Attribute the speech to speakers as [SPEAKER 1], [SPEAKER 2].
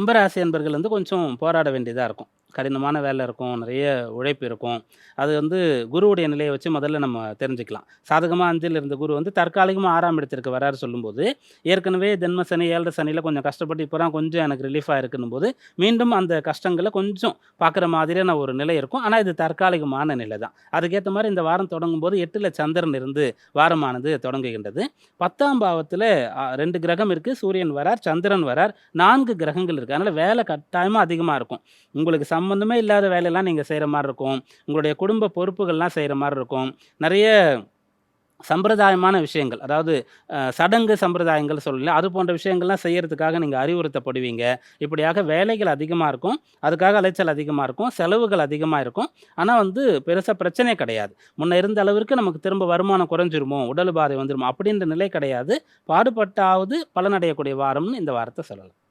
[SPEAKER 1] கும்பராசி என்பர்கள் வந்து கொஞ்சம் போராட வேண்டியதாக இருக்கும். கடினமான வேலை இருக்கும் நிறைய உழைப்பு இருக்கும். அது வந்து குருவுடைய நிலையை வச்சு முதல்ல நம்ம தெரிஞ்சுக்கலாம். சாதகமாக அஞ்சில் இருந்த குரு வந்து தற்காலிகமாக ஆறாம் இடத்திற்கு வராரு சொல்லும்போது ஏற்கனவே ஜென்ம சனி ஏழரை சனியில் கொஞ்சம் கஷ்டப்பட்டு இப்போ தான் கொஞ்சம் எனக்கு ரிலீஃபாக இருக்குன்னும் போது மீண்டும் அந்த கஷ்டங்களை கொஞ்சம் பார்க்குற மாதிரியான ஒரு நிலை இருக்கும். ஆனால் இது தற்காலிகமான நிலை தான். அதுக்கேற்ற மாதிரி இந்த வாரம் தொடங்கும் போது எட்டில் சந்திரன் இருந்து வாரமானது தொடங்குகின்றது. பத்தாம் பாவத்தில் ரெண்டு கிரகம் இருக்குது சூரியன் வரார் சந்திரன் வரார். நான்கு கிரகங்கள் இருக்குது அதனால் வேலை கட்டாயமாக அதிகமாக இருக்கும். உங்களுக்கு சம்மந்தமே இல்லாத வேலையெல்லாம் நீங்கள் செய்கிற மாதிரி இருக்கும். உங்களுடைய குடும்ப பொறுப்புகள்லாம் செய்கிற மாதிரி இருக்கும். நிறைய சம்பிரதாயமான விஷயங்கள் அதாவது சடங்கு சம்பிரதாயங்கள் சொல்லல அது போன்ற விஷயங்கள்லாம் செய்கிறதுக்காக நீங்கள் அறிவுறுத்தப்படுவீங்க. இப்படியாக வேலைகள் அதிகமாக இருக்கும் அதுக்காக அலைச்சல் அதிகமாக இருக்கும் செலவுகள் அதிகமாக இருக்கும். ஆனால் வந்து பெருசாக பிரச்சனை கிடையாது. முன்ன இருந்த அளவிற்கு நமக்கு திரும்ப வருமானம் குறைஞ்சிருமோ உடல் பாதை வந்துருமோ அப்படின்ற நிலை கிடையாது. பாடுபட்டாவது பலனடையக்கூடிய வாரம்னு இந்த வாரத்தை சொல்லலாம்.